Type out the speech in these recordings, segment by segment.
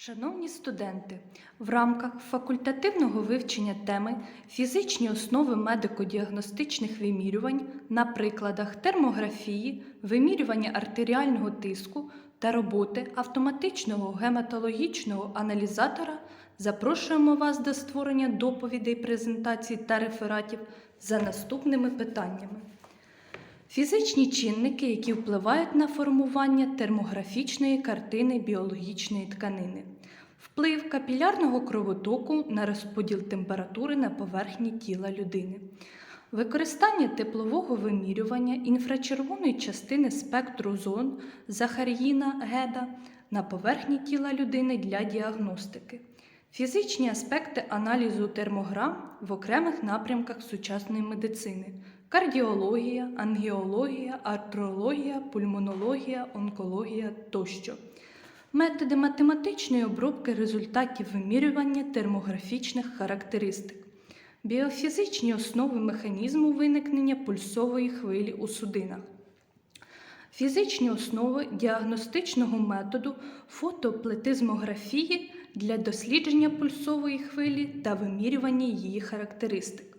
Шановні студенти, в рамках факультативного вивчення теми фізичні основи медико-діагностичних вимірювань на прикладах термографії, вимірювання артеріального тиску та роботи автоматичного гематологічного аналізатора запрошуємо вас до створення доповідей, презентацій та рефератів за наступними питаннями. Фізичні чинники, які впливають на формування термографічної картини біологічної тканини, вплив капілярного кровотоку на розподіл температури на поверхні тіла людини, використання теплового вимірювання інфрачервоної частини спектру зон Захар'їна Геда на поверхні тіла людини для діагностики, фізичні аспекти аналізу термограм в окремих напрямках сучасної медицини кардіологія, ангіологія, артрологія, пульмонологія, онкологія тощо. Методи математичної обробки результатів вимірювання термографічних характеристик, біофізичні основи механізму виникнення пульсової хвилі у судинах, фізичні основи діагностичного методу фотоплетизмографії для дослідження пульсової хвилі та вимірювання її характеристик.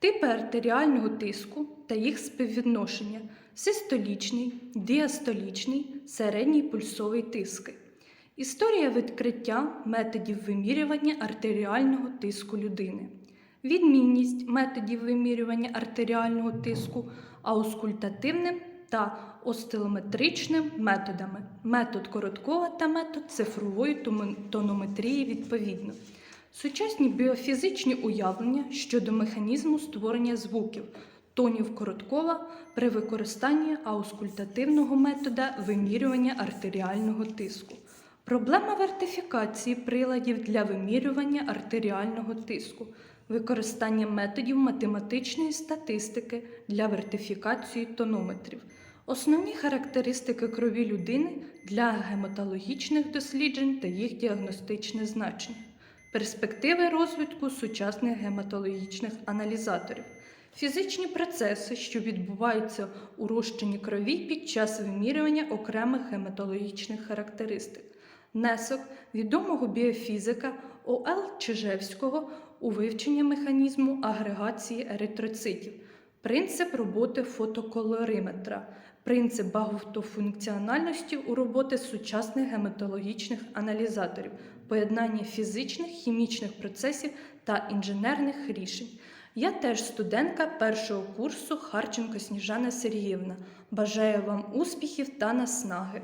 Типи артеріального тиску та їх співвідношення систолічний, діастолічний, середній пульсовий тиски. Історія відкриття методів вимірювання артеріального тиску людини. Відмінність методів вимірювання артеріального тиску аускультативним та остилометричним методами, метод Короткова та метод цифрової тонометрії відповідно. Сучасні біофізичні уявлення щодо механізму створення звуків, тонів Короткова при використанні аускультативного метода вимірювання артеріального тиску. Проблема вертифікації приладів для вимірювання артеріального тиску, використання методів математичної статистики для вертифікації тонометрів. Основні характеристики крові людини для гематологічних досліджень та їх діагностичне значення. Перспективи розвитку сучасних гематологічних аналізаторів, фізичні процеси, що відбуваються у розчині крові під час вимірювання окремих гематологічних характеристик, внесок відомого біофізика О.Л. Чижевського у вивчення механізму агрегації еритроцитів, принцип роботи фотоколориметра, принцип багатофункціональності у роботи сучасних гематологічних аналізаторів, поєднання фізичних, хімічних процесів та інженерних рішень. Я теж студентка першого курсу Харченко Сніжана Сергіївна. Бажаю вам успіхів та наснаги!